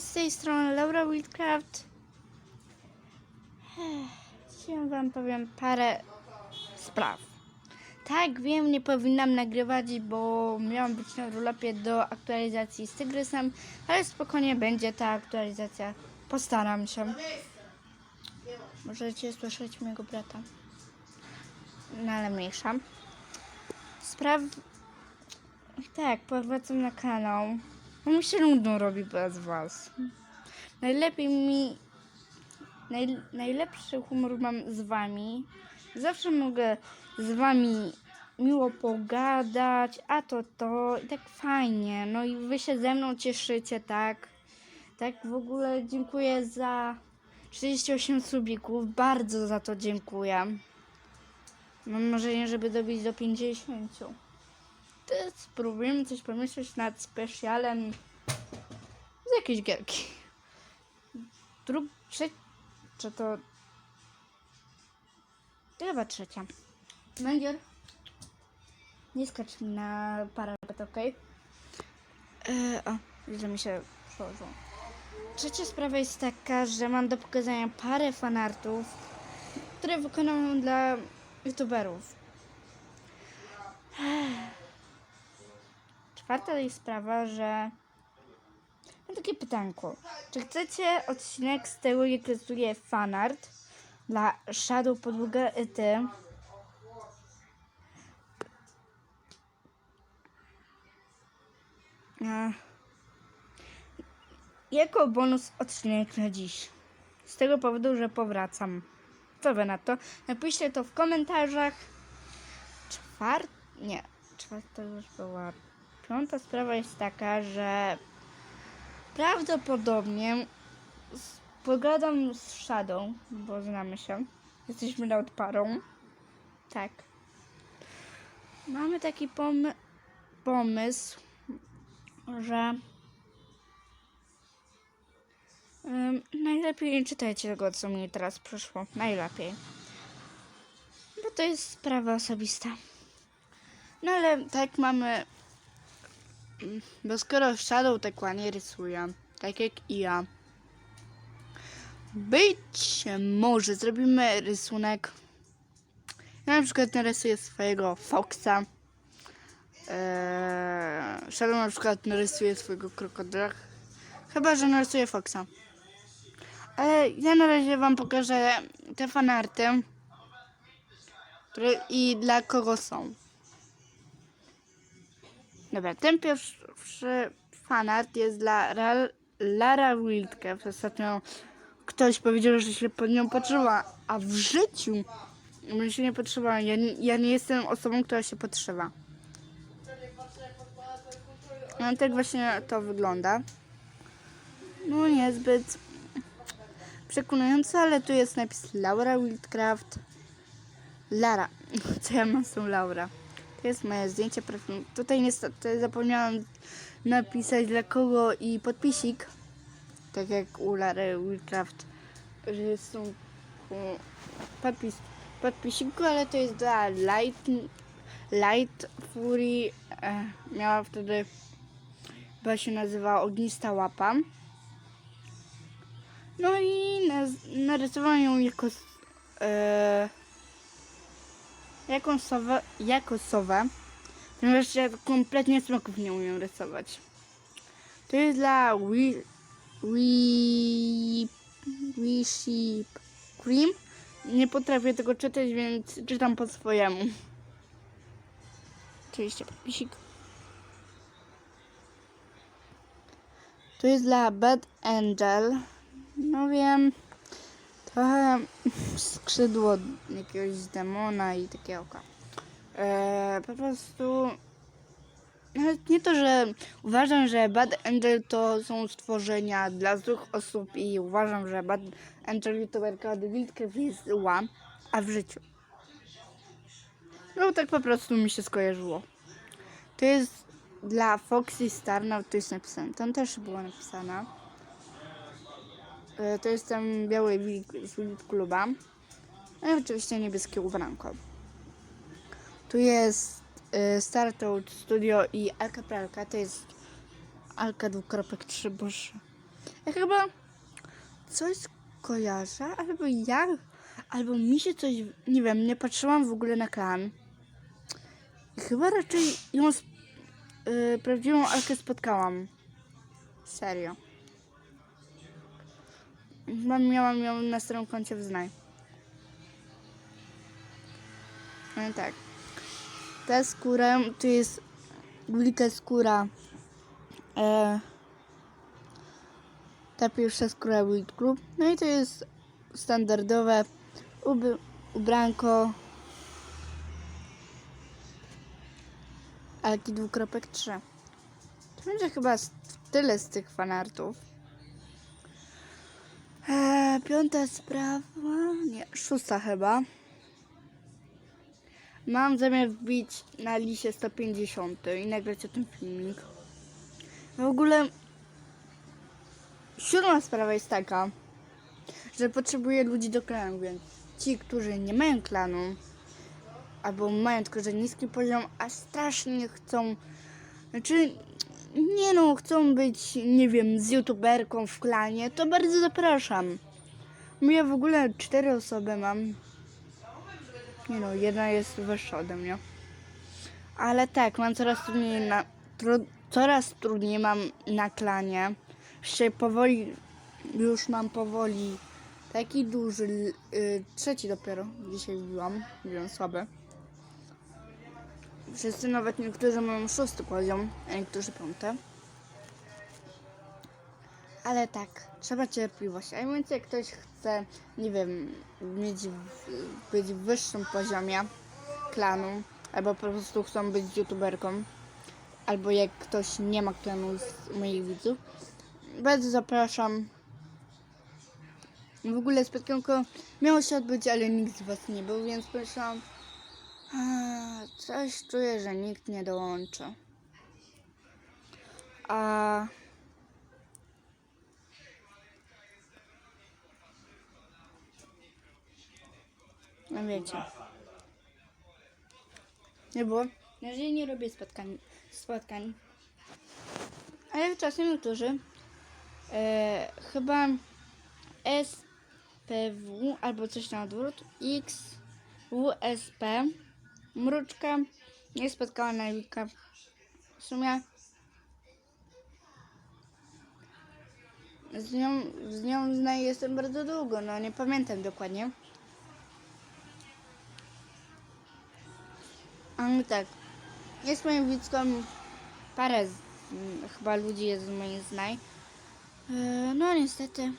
Z tej strony Laura Wildcraft. Dzisiaj wam powiem parę spraw. Tak, wiem, nie powinnam nagrywać, bo miałam być na rulapie do aktualizacji z Tygrysem, ale spokojnie będzie ta aktualizacja. Postaram się. Możecie słyszeć mojego brata. No ale mniejsza. Spraw... Tak, powracam na kanał. Mi się nudno robi bez was. Najlepiej mi... Naj, najlepszy humor mam z wami. Zawsze mogę z wami miło pogadać, a to to i tak fajnie. No i wy się ze mną cieszycie, tak? Tak w ogóle dziękuję za 48 subików. Bardzo za to dziękuję. Mam marzenie, żeby dobić do 50. To spróbujemy coś pomyśleć nad specjalem z jakiejś gierki. Drug, trze, czy to... Chyba trzecia. Węgier. Nie skacz mi na parapet, ok? Yy, o, że mi się przełożyło. Trzecia sprawa jest taka, że mam do pokazania parę fanartów, które wykonałam dla youtuberów. Czwarta jest sprawa, że mam takie pytanko. Czy chcecie odcinek z tego, jak rysuję fanart dla Shadow Podłoga Ety? E, Jako bonus odcinek na dziś. Z tego powodu, że powracam. Co wy na to? Napiszcie to w komentarzach. Czwart... Nie. Czwarta już była. Piąta sprawa jest taka, że prawdopodobnie z- pogadam z Shadow, bo znamy się. Jesteśmy nad parą. Tak. Mamy taki pomy- pomysł, że ym, najlepiej nie czytajcie tego, co mi teraz przyszło. Najlepiej. Bo to jest sprawa osobista. No ale tak mamy. Bo skoro Shadow tak ładnie rysuje, tak jak i ja, być może zrobimy rysunek. Ja na przykład narysuję swojego Foxa. Eee, Shadow na przykład narysuje swojego krokodyla. Chyba, że narysuje Foxa. Ale ja na razie wam pokażę te fanarty. I dla kogo są. Dobra, ten pierwszy fanart jest dla Ra- Lara Wildcraft. Ostatnio ktoś powiedział, że się pod nią podszywa, a w życiu bym się nie podszywa. Ja, ja nie jestem osobą, która się podszywa. No tak właśnie to wygląda. No niezbyt przekonujące, ale tu jest napis Laura Wildcraft. Lara. Co ja mam z tą Laura? To jest moje zdjęcie profilu. Tutaj niestety zapomniałam napisać dla kogo i podpisik. Tak jak u Lary Wildcraft. Że są podpis, podpisiku, ale to jest dla Light, Light Fury. E, miała wtedy, chyba się nazywa Ognista Łapa. No i narysowałam ją jako s- e, jako sowę, jako sowę, ponieważ ja kompletnie smaków nie umiem rysować. To jest dla Sheep Cream. Nie potrafię tego czytać, więc czytam po swojemu. Oczywiście podpisik. To jest dla Bad Angel. No wiem, trochę skrzydło jakiegoś demona i takie oka. Eee, po prostu nawet nie to, że uważam, że Bad Angel to są stworzenia dla złych osób i uważam, że Bad Angel youtuberka od Wildcraft jest zła, a w życiu. No tak po prostu mi się skojarzyło. To jest dla Foxy Starnow, to jest napisane. Tam też było napisane. E, To jest ten biały wilk z Kluba. No i oczywiście niebieskie ubranko. Tu jest y, Startoad Studio i Alka Pralka. To jest Alka 2.3, boże. Ja chyba coś kojarzę, albo ja, albo mi się coś, nie wiem, nie patrzyłam w ogóle na klan. Chyba raczej ją, sp- y, prawdziwą Alkę spotkałam. Serio. Mam, miałam ją na starym koncie w Znaj. No tak. Ta skóra, to jest wielka skóra. E, ta pierwsza skóra Wild Club. No i to jest standardowe ub- ubranko Alki 2.3. To będzie chyba tyle z tych fanartów. Eee, piąta sprawa. Nie, szósta chyba. Mam zamiar wbić na liście 150 i nagrać o tym filmik. W ogóle siódma sprawa jest taka, że potrzebuję ludzi do klanu, więc ci, którzy nie mają klanu, albo mają tylko że niski poziom, a strasznie chcą, znaczy nie no, chcą być, nie wiem, z youtuberką w klanie, to bardzo zapraszam. Ja w ogóle cztery osoby mam. Nie no, jedna jest wyższa ode mnie. Ale tak, mam coraz trudniej na, tru, coraz trudniej mam na klanie. Jeszcze powoli, już mam powoli taki duży, y, trzeci dopiero, dzisiaj wbiłam, byłem słaby. Wszyscy nawet niektórzy mają szósty poziom, a niektórzy piąty. Ale tak, trzeba cierpliwości. A więc jak ktoś chce, nie wiem, mieć być w wyższym poziomie klanu, albo po prostu chcą być youtuberką, albo jak ktoś nie ma klanu z moich widzów, bardzo zapraszam. W ogóle spotkanko miało się odbyć, ale nikt z was nie był, więc a, coś czuję, że nikt nie dołączy. A No wiecie. Nie było. Jeżeli nie robię spotkań, spotkań. Ale czasem niektórzy e, chyba SPW albo coś na odwrót X WSP Mruczka nie spotkała na Wika. W sumie z nią, z nią znaję jestem bardzo długo, no nie pamiętam dokładnie. Ale tak, jest moją widzką parę z, m, chyba ludzi jest z moich znaj. E, no niestety.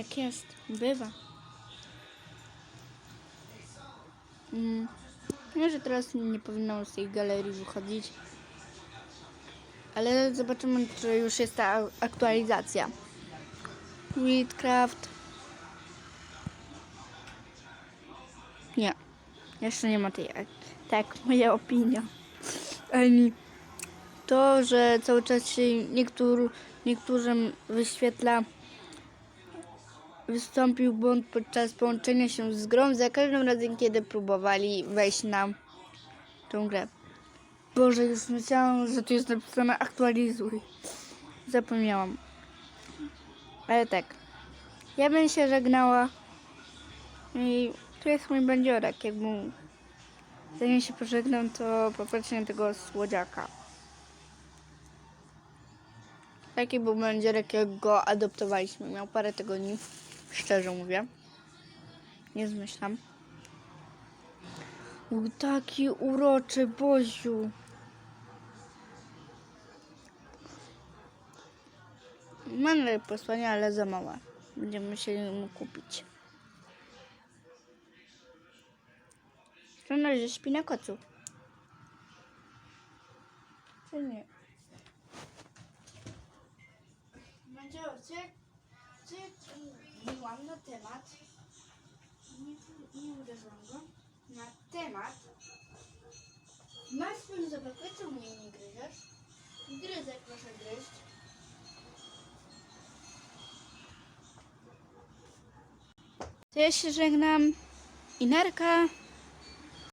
Tak jest, bywa. Mm. Wiem, że teraz nie powinno z tej galerii wychodzić. Ale zobaczymy, czy już jest ta aktualizacja. Wheatcraft. Nie. Jeszcze nie ma tej. ak- Tak, moja opinia. Ani to, że cały czas się niektór, niektórym wyświetla wystąpił błąd podczas połączenia się z grą za każdym razem, kiedy próbowali wejść na tą grę. Boże, już myślałam, że tu jest napisane aktualizuj. Zapomniałam. Ale tak. Ja bym się żegnała. I tu jest mój bandziorek. Jak mu zanim się pożegnam, to popatrzcie na tego słodziaka. Taki był bandziorek, jak go adoptowaliśmy. Miał parę tygodni. Szczerze mówię. Nie zmyślam. U, taki uroczy Boziu. Mam posłanie, ale za małe. Będziemy musieli mu kupić. Na razie śpi na kocu. Czy nie? Będzie jak mówiłam na temat, nie, nie uderzyłam go, na temat, masz swój zabawkę, czemu mnie nie gryziesz? Gryzek proszę gryźć. To ja się żegnam. Inerka.